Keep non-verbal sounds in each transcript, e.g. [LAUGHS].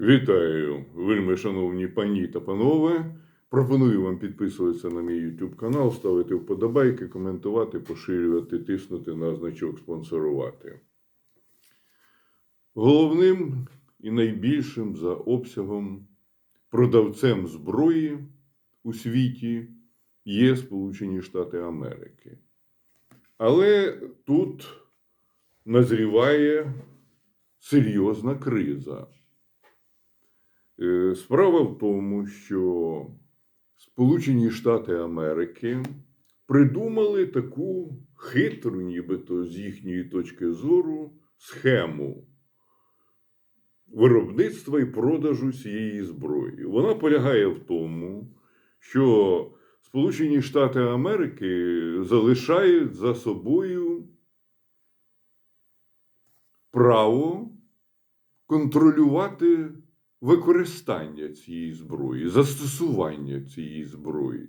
Вітаю, вельми шановні пані та панове. Пропоную вам підписуватися на мій YouTube канал, ставити вподобайки, коментувати, поширювати, тиснути на значок спонсорувати. Головним і найбільшим за обсягом продавцем зброї у світі є Сполучені Штати Америки. Але тут назріває серйозна криза. Е, Справа в тому, що Сполучені Штати Америки придумали таку хитру, нібито з їхньої точки зору, схему виробництва і продажу цієї зброї. Вона полягає в тому, що Сполучені Штати Америки залишають за собою право контролювати використання цієї зброї, застосування цієї зброї.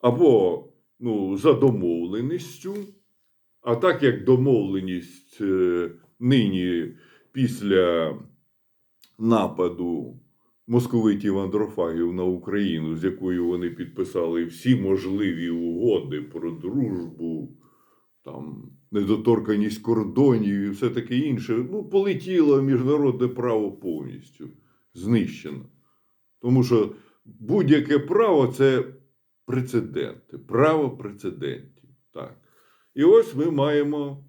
Або ну, за домовленістю, а так як домовленість е, нині після нападу московитів андрофагів на Україну, з якою вони підписали всі можливі угоди про дружбу, там, недоторканість кордонів і все таке інше, ну, полетіло міжнародне право повністю знищено. Тому що будь-яке право це прецеденти, право прецедентів. Так. І ось ми маємо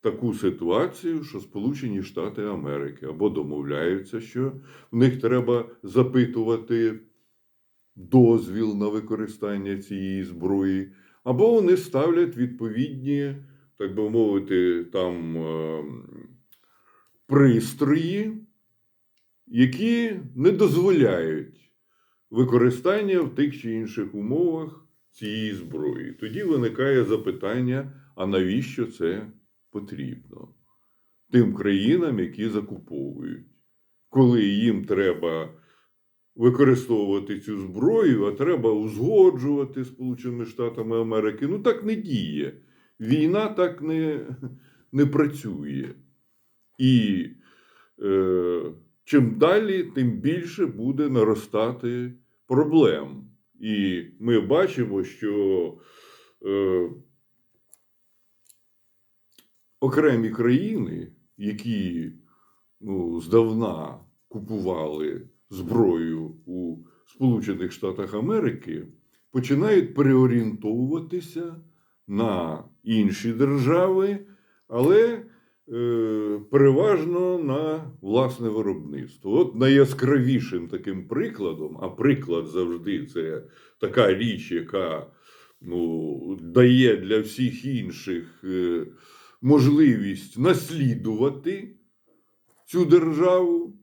таку ситуацію, що Сполучені Штати Америки або домовляються, що в них треба запитувати дозвіл на використання цієї зброї, або вони ставлять відповідні, так би мовити, там е, пристрої, які не дозволяють використання в тих чи інших умовах цієї зброї. Тоді виникає запитання: а навіщо це потрібно? Тим країнам, які закуповують, коли їм треба використовувати цю зброю, а треба узгоджувати Сполученими Штатами Америки. Ну так не діє. Війна так не, не працює. І е, чим далі, тим більше буде наростати проблем. І ми бачимо, що е, окремі країни, які ну, здавна купували зброю у Сполучених Штатах Америки, починають переорієнтовуватися на інші держави, але е, переважно на власне виробництво. От найяскравішим таким прикладом, а приклад завжди це така річ, яка ну, дає для всіх інших е, можливість наслідувати цю державу.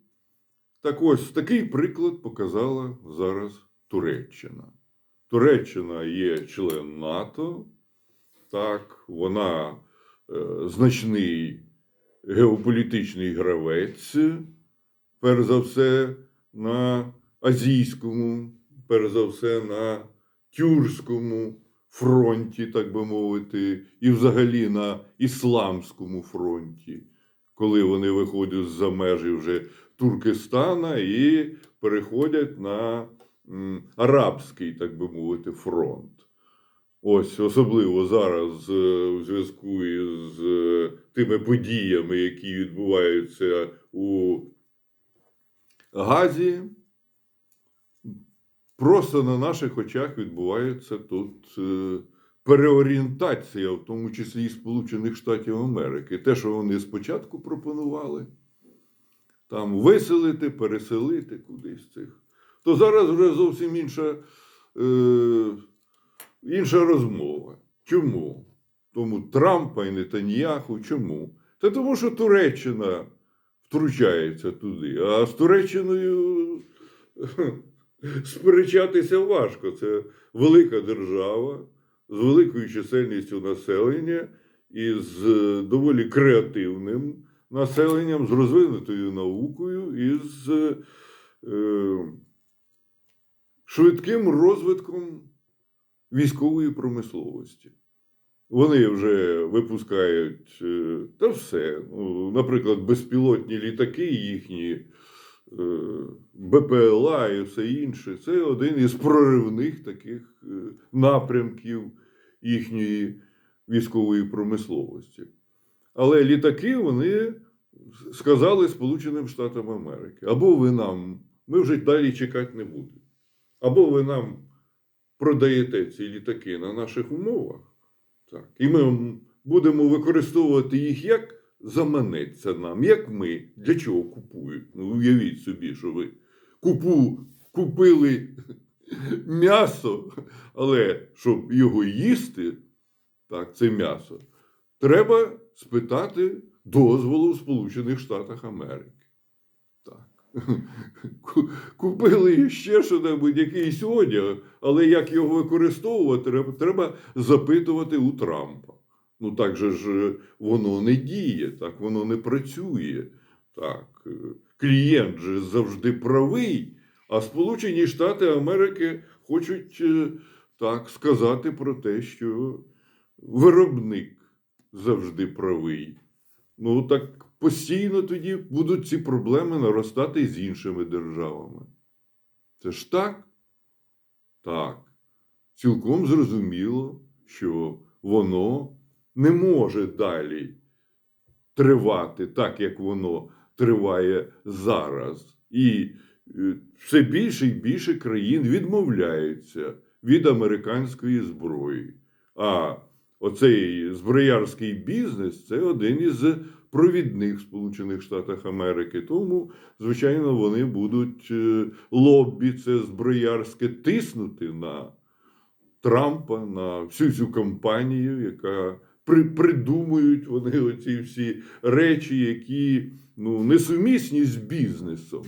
Так ось такий приклад показала зараз Туреччина. Туреччина є член НАТО, так, вона е, значний геополітичний гравець, перш за все на азійському, перш за все на тюркському фронті, так би мовити, і взагалі на ісламському фронті, коли вони виходять за межі вже Туркестана і переходять на арабський, так би мовити, фронт. Ось особливо зараз е, у зв'язку із е, тими подіями, які відбуваються у Газі, просто на наших очах відбувається тут е, переорієнтація, в тому числі і Сполучених Штатів Америки. Те, що вони спочатку пропонували, там виселити, переселити кудись цих, то зараз вже зовсім інша. Е, інша розмова. Чому? Тому Трампа і Нетаньяху. Чому? Та тому, що Туреччина втручається туди, а з Туреччиною [LAUGHS] сперечатися важко. Це велика держава з великою чисельністю населення і з доволі креативним населенням, з розвинутою наукою і з е, швидким розвитком військової промисловості. Вони вже випускають е, та все. Ну, наприклад, безпілотні літаки їхні е, БПЛА і все інше. Це один із проривних таких е, напрямків їхньої військової промисловості. Але літаки вони сказали Сполученим Штатам Америки: або ви нам, ми вже далі чекати не будемо, або ви нам продаєте ці літаки на наших умовах, так, і ми будемо використовувати їх як заманеться нам, як ми. Для чого купують? Ну, уявіть собі, що ви купу, купили м'ясо, але щоб його їсти, так, це м'ясо, треба спитати дозволу в Сполучених Штатах Америки. Купили ще що-небудь, якийсь одяг, але як його використовувати, треба запитувати у Трампа. Ну так же ж е, воно не діє, так воно не працює. Так, е, клієнт же завжди правий, а Сполучені Штати Америки хочуть е, так сказати про те, що виробник завжди правий. Ну так постійно тоді будуть ці проблеми наростати з іншими державами. Це ж так? Так. Цілком зрозуміло, що воно не може далі тривати так, як воно триває зараз. І е, все більше і більше країн відмовляються від американської зброї. А оцей зброярський бізнес це один із провідних Сполучених Штатах Америки. Тому, звичайно, вони будуть е, лоббі це зброярське тиснути на Трампа, на всю цю кампанію, яка при, придумують вони оці всі речі, які ну, несумісні з бізнесом.